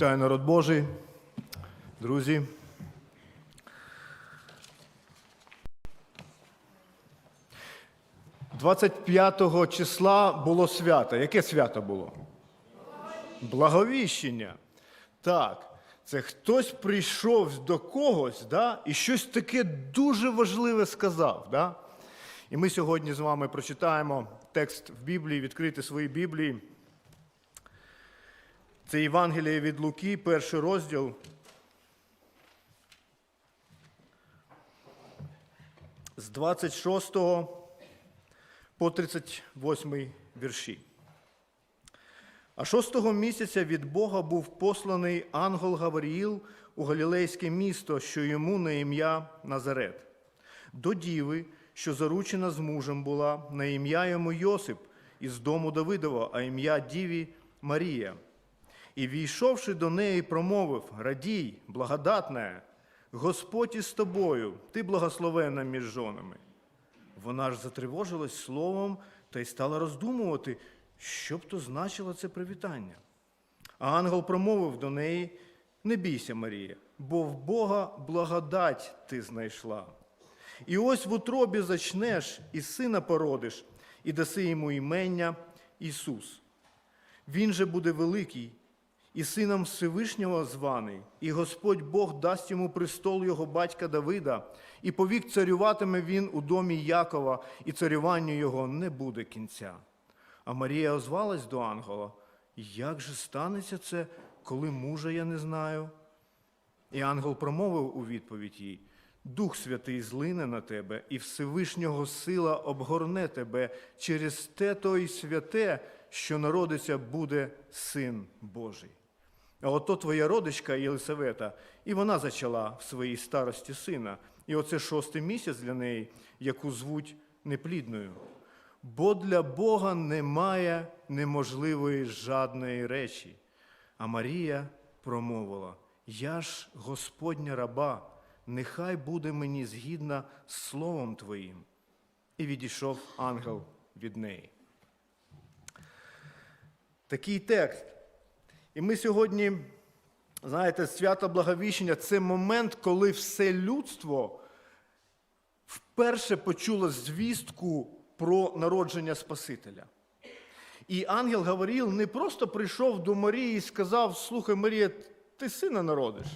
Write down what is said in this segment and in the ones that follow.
Вітаю народ Божий, друзі. Двадцять п'ятого числа було свято. Яке свято було? Благовіщення. Так, це хтось прийшов до когось да, і щось таке дуже важливе сказав. Да? І ми сьогодні з вами прочитаємо текст в Біблії, відкрити свої Біблії. Це Євангеліє від Луки, перший розділ. З 26 по 38 вірші. А шостого місяця від Бога був посланий ангел Гавріїл у Галілейське місто, що йому на ім'я Назарет, до діви, що заручена з мужем була, на ім'я йому Йосип із дому Давидова, а ім'я Діві Марія. І війшовши до неї, промовив: Радій, благодатна, Господь із тобою, ти благословена між жонами. Вона ж затривожилась словом та й стала роздумувати, що б то значило це привітання. А ангел промовив до неї: Не бійся, Марія, бо в Бога благодать ти знайшла. І ось в утробі зачнеш, і сина породиш, і даси йому імення Ісус. Він же буде великий, і сином Всевишнього званий, і Господь Бог дасть йому престол його батька Давида, і повік царюватиме він у домі Якова, і царюванню його не буде кінця. А Марія озвалась до ангела: Як же станеться це, коли мужа я не знаю? І ангел промовив у відповідь їй: Дух Святий злине на тебе, і Всевишнього сила обгорне тебе через те то й святе, що народиться буде син Божий. А ото твоя родичка Єлисавета, і вона зачала в своїй старості сина. І оце шостий місяць для неї, яку звуть неплідною. Бо для Бога немає неможливої жадної речі. А Марія промовила: Я ж Господня раба, нехай буде мені згідна з словом Твоїм. І відійшов ангел від неї. Такий текст. І ми сьогодні, знаєте, свято Благовіщення це момент, коли все людство вперше почуло звістку про народження Спасителя. І ангел Гавріл не просто прийшов до Марії і сказав: Слухай, Марія, ти сина народиш.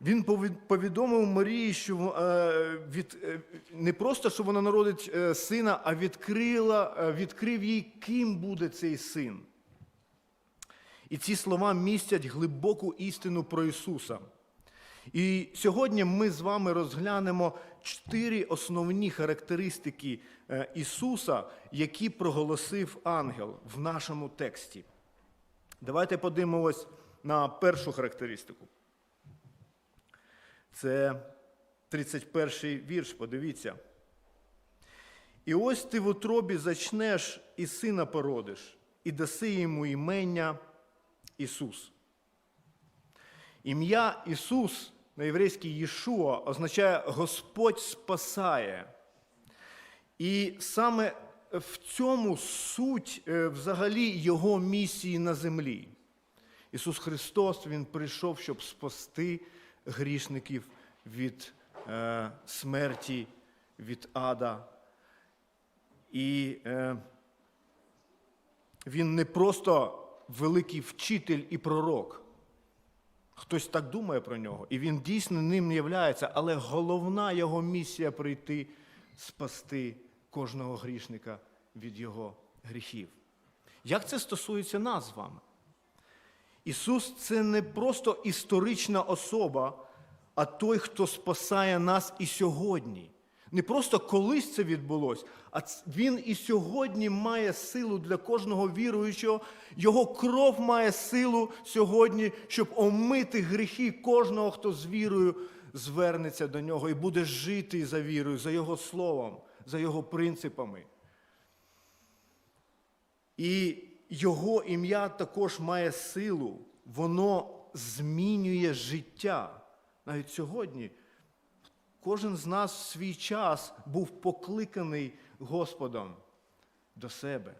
Він повідомив Марії, що е, від, е, не просто, що вона народить е, сина, а відкрила, відкрив їй, ким буде цей син. І ці слова містять глибоку істину про Ісуса. І сьогодні ми з вами розглянемо чотири основні характеристики Ісуса, які проголосив ангел в нашому тексті. Давайте подивимось на першу характеристику. Це 31 вірш, подивіться. І ось ти в утробі зачнеш і сина породиш, і даси йому імення Ісус. Ім'я Ісус на єврейській Єшуа означає Господь спасає. І саме в цьому суть взагалі Його місії на землі. Ісус Христос Він прийшов, щоб спасти грішників від е, смерті, від ада. І е, він не просто великий вчитель і пророк. Хтось так думає про нього, і він дійсно ним являється, але головна його місія прийти спасти кожного грішника від його гріхів. Як це стосується нас з вами? Ісус це не просто історична особа, а той, хто спасає нас і сьогодні. Не просто колись це відбулося, а Він і сьогодні має силу для кожного віруючого. Його кров має силу сьогодні, щоб омити гріхи кожного, хто з вірою звернеться до нього і буде жити за вірою, за Його словом, за Його принципами. І його ім'я також має силу, воно змінює життя. Навіть сьогодні кожен з нас в свій час був покликаний Господом до себе.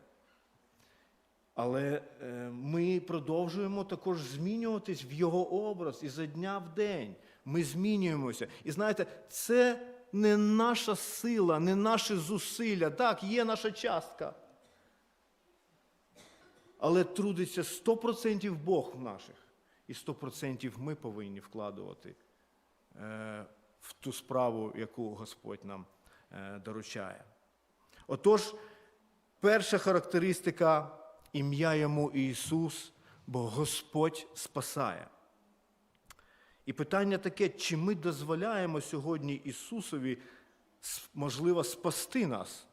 Але е, ми продовжуємо також змінюватись в його образ із дня в день. Ми змінюємося. І знаєте, це не наша сила, не наші зусилля. Так, є наша частка. Але трудиться 100% Бог в наших. І 100% ми повинні вкладувати е, в ту справу, яку Господь нам е, доручає. Отож, перша характеристика ім'я йому Ісус, бо Господь спасає. І питання таке, чи ми дозволяємо сьогодні Ісусові, можливо, спасти нас?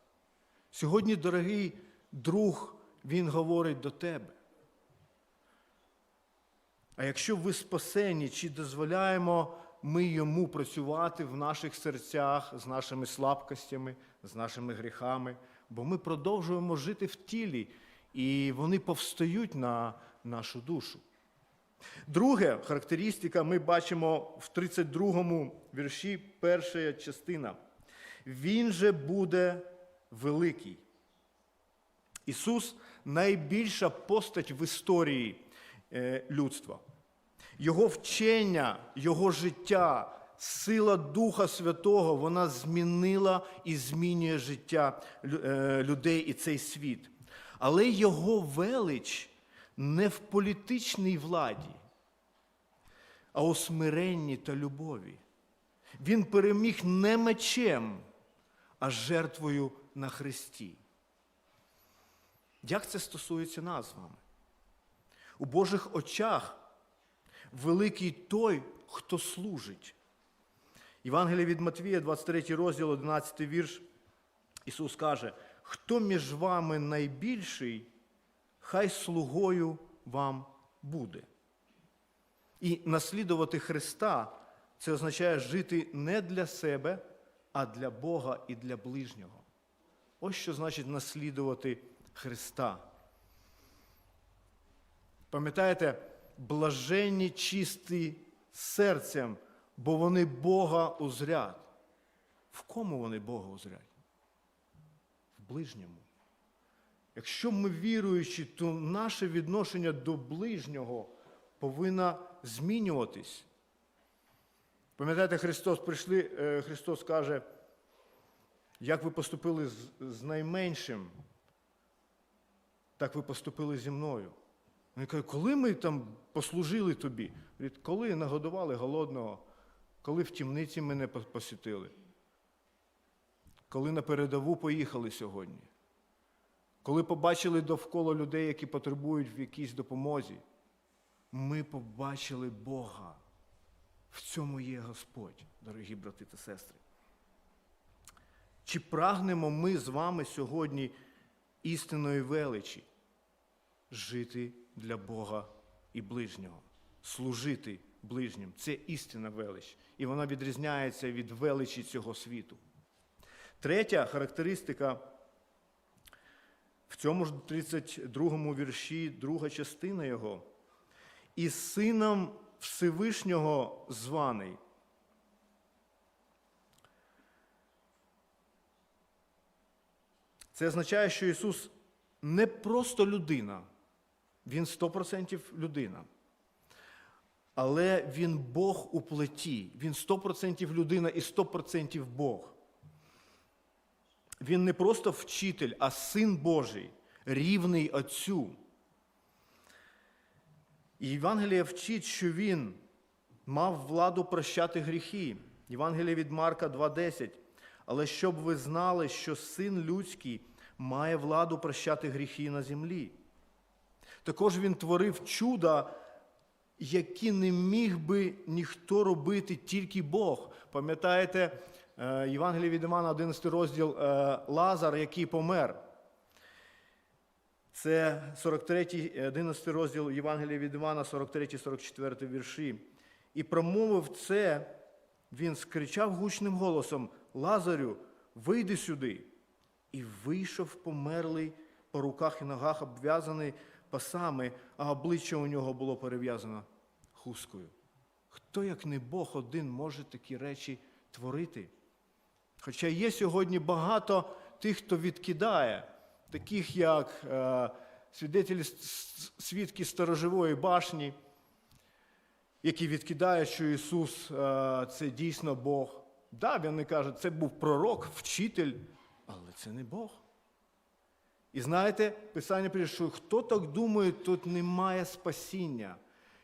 Сьогодні, дорогий друг, Він говорить до тебе. А якщо ви спасені, чи дозволяємо ми йому працювати в наших серцях з нашими слабкостями, з нашими гріхами? Бо ми продовжуємо жити в тілі, і вони повстають на нашу душу. Друге характеристика ми бачимо в 32-му вірші, перша частина. Він же буде великий. Ісус найбільша постать в історії е, людства. Його вчення, Його життя, сила Духа Святого, вона змінила і змінює життя е, людей і цей світ. Але Його велич не в політичній владі, а у смиренні та любові. Він переміг не мечем, а жертвою на Христі. Як це стосується нас з вами? У Божих очах великий той, хто служить. Євангеліє від Матвія, 23 розділ, 11 вірш. Ісус каже, хто між вами найбільший, хай слугою вам буде. І наслідувати Христа це означає жити не для себе, а для Бога і для ближнього. Ось що значить наслідувати Христа. Пам'ятаєте, блаженні чисті серцем, бо вони Бога узрять. В кому вони Бога узрять? В ближньому. Якщо ми віруючі, то наше відношення до ближнього повинно змінюватись. Пам'ятаєте, Христос прийшли, е, Христос каже, як ви поступили з, з найменшим, так ви поступили зі мною. Він каже, коли ми там послужили тобі? Коли нагодували голодного, коли в тімниці мене посітили, коли на передову поїхали сьогодні, коли побачили довкола людей, які потребують в якійсь допомозі, ми побачили Бога. В цьому є Господь, дорогі брати та сестри. Чи прагнемо ми з вами сьогодні істинної величі? Жити для Бога і ближнього, служити ближнім. Це істинна велич. І вона відрізняється від величі цього світу. Третя характеристика в цьому ж 32 вірші, друга частина його. І сином Всевишнього званий. Це означає, що Ісус не просто людина, Він 100% людина. Але Він Бог у плеті. Він 100% людина і 100% Бог. Він не просто вчитель, а син Божий, рівний Отцю. І Євангелія вчить, що він мав владу прощати гріхи. Євангелія від Марка 2.10. Але щоб ви знали, що син людський має владу прощати гріхи на землі. Також він творив чуда, які не міг би ніхто робити, тільки Бог. Пам'ятаєте, е, Євангелія від Івана, 11 розділ е, Лазар, який помер. Це 43, 11 розділ Євангелія від Івана, 43-44 вірші. І промовив це, він скричав гучним голосом: Лазарю, вийди сюди. І вийшов померлий по руках і ногах, обв'язаний пасами, а обличчя у нього було перев'язано хусткою. Хто, як не Бог один, може такі речі творити? Хоча є сьогодні багато тих, хто відкидає, таких як е, свідетелі свідки сторожової башні, які відкидають, що Ісус е, це дійсно Бог. Да, вони кажуть, це був пророк, вчитель, але це не Бог. І знаєте, Писання пише, що хто так думає, тут немає спасіння.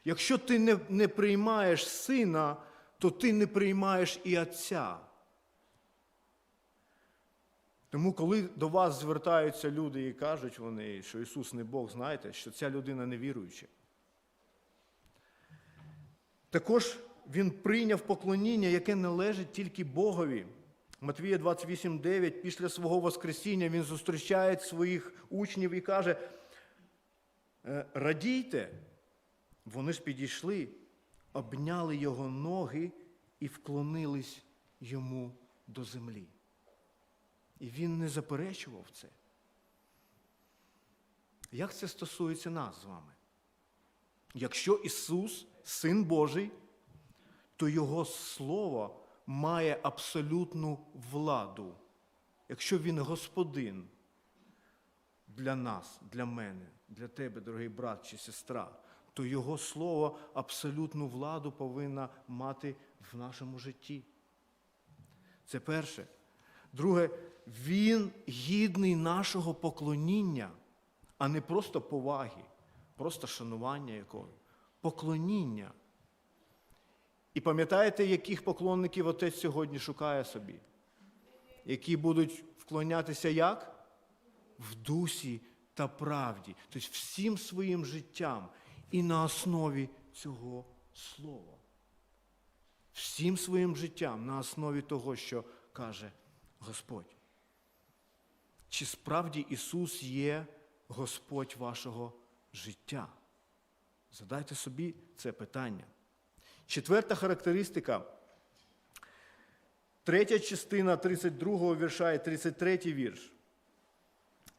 Якщо ти не, не приймаєш сина, то ти не приймаєш і Отця. Тому, коли до вас звертаються люди і кажуть вони, що Ісус не Бог, знайте, що ця людина невіруюча. Також Він прийняв поклоніння, яке належить тільки Богові. Матвія 28,9 після свого Воскресіння він зустрічає своїх учнів і каже: «Е, радійте, вони ж підійшли, обняли його ноги і вклонились йому до землі. І він не заперечував це. Як це стосується нас з вами? Якщо Ісус, Син Божий, то Його Слово має абсолютну владу. Якщо Він Господин для нас, для мене, для тебе, дорогий брат чи сестра, то Його Слово абсолютну владу повинна мати в нашому житті. Це перше. Друге, Він гідний нашого поклоніння, а не просто поваги, просто шанування якого. Поклоніння. І пам'ятаєте, яких поклонників отець сьогодні шукає собі? Які будуть вклонятися як? В дусі та правді, тобто всім своїм життям і на основі цього слова. Всім своїм життям на основі того, що каже Господь. Чи справді Ісус є Господь вашого життя? Задайте собі це питання. Четверта характеристика. Третя частина 32 вірша і 33 вірш.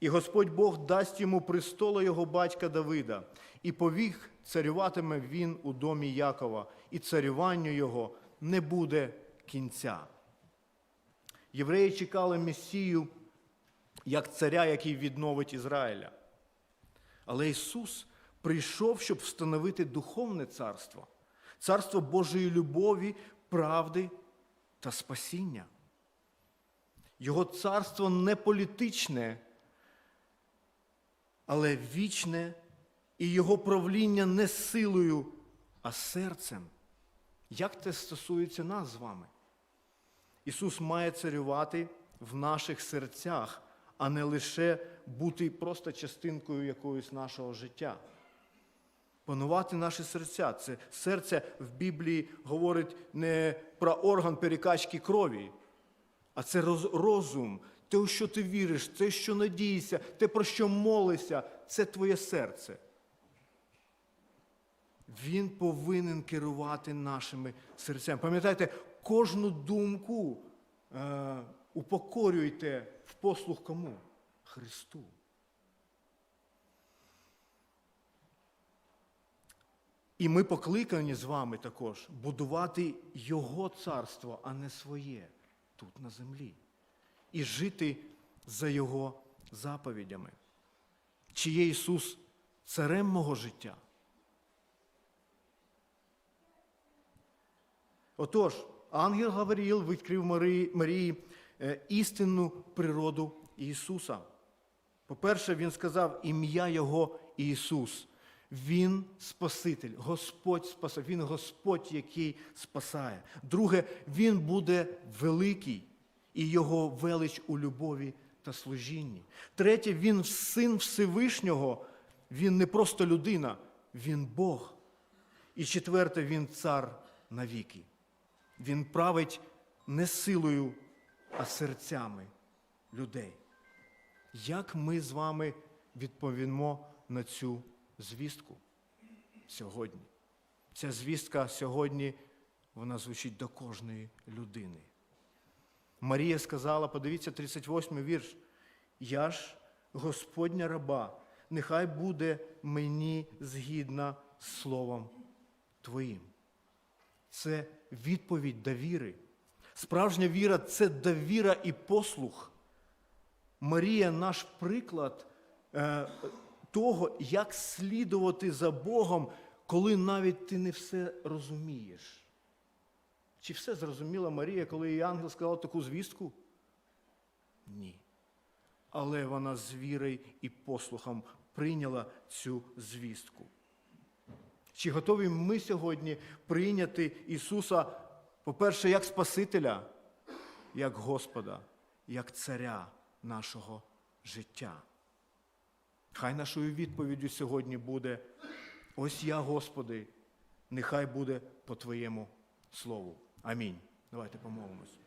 І Господь Бог дасть йому престолу його батька Давида, і повік царюватиме він у домі Якова, і царюванню його не буде кінця. Євреї чекали Месію як царя, який відновить Ізраїля. Але Ісус прийшов, щоб встановити духовне царство, царство Божої любові, правди та спасіння. Його царство не політичне, але вічне, і його правління не силою, а серцем. Як це стосується нас з вами? Ісус має царювати в наших серцях, а не лише бути просто частинкою якоїсь нашого життя. Панувати наші серця. Це серце в Біблії говорить не про орган перекачки крові, а це розум, те, у що ти віриш, те, що надієшся, те, про що молишся, це твоє серце. Він повинен керувати нашими серцями. Пам'ятайте, кожну думку е, упокорюйте в послуг кому? Христу. І ми покликані з вами також будувати Його царство, а не своє тут на землі. І жити за Його заповідями. Чи є Ісус царем мого життя? Отож, ангел Гавріїл відкрив Марії, е, істинну природу Ісуса. По-перше, він сказав ім'я Його Ісус. Він Спаситель, Господь спасає, Він Господь, який спасає. Друге, Він буде великий і Його велич у любові та служінні. Третє, Він син Всевишнього, Він не просто людина, Він Бог. І четверте, Він цар навіки. Він править не силою, а серцями людей. Як ми з вами відповімо на цю звістку сьогодні? Ця звістка сьогодні вона звучить до кожної людини. Марія сказала, подивіться, 38 й вірш. Я ж Господня раба, нехай буде мені згідна з словом Твоїм. Це відповідь довіри. Справжня віра це довіра і послух. Марія наш приклад е, того, як слідувати за Богом, коли навіть ти не все розумієш. Чи все зрозуміла Марія, коли їй ангел сказав таку звістку? Ні. Але вона з вірою і послухом прийняла цю звістку. Чи готові ми сьогодні прийняти Ісуса, по-перше, як Спасителя, як Господа, як Царя нашого життя? Хай нашою відповіддю сьогодні буде: ось я, Господи, нехай буде по Твоєму слову. Амінь. Давайте помолимось.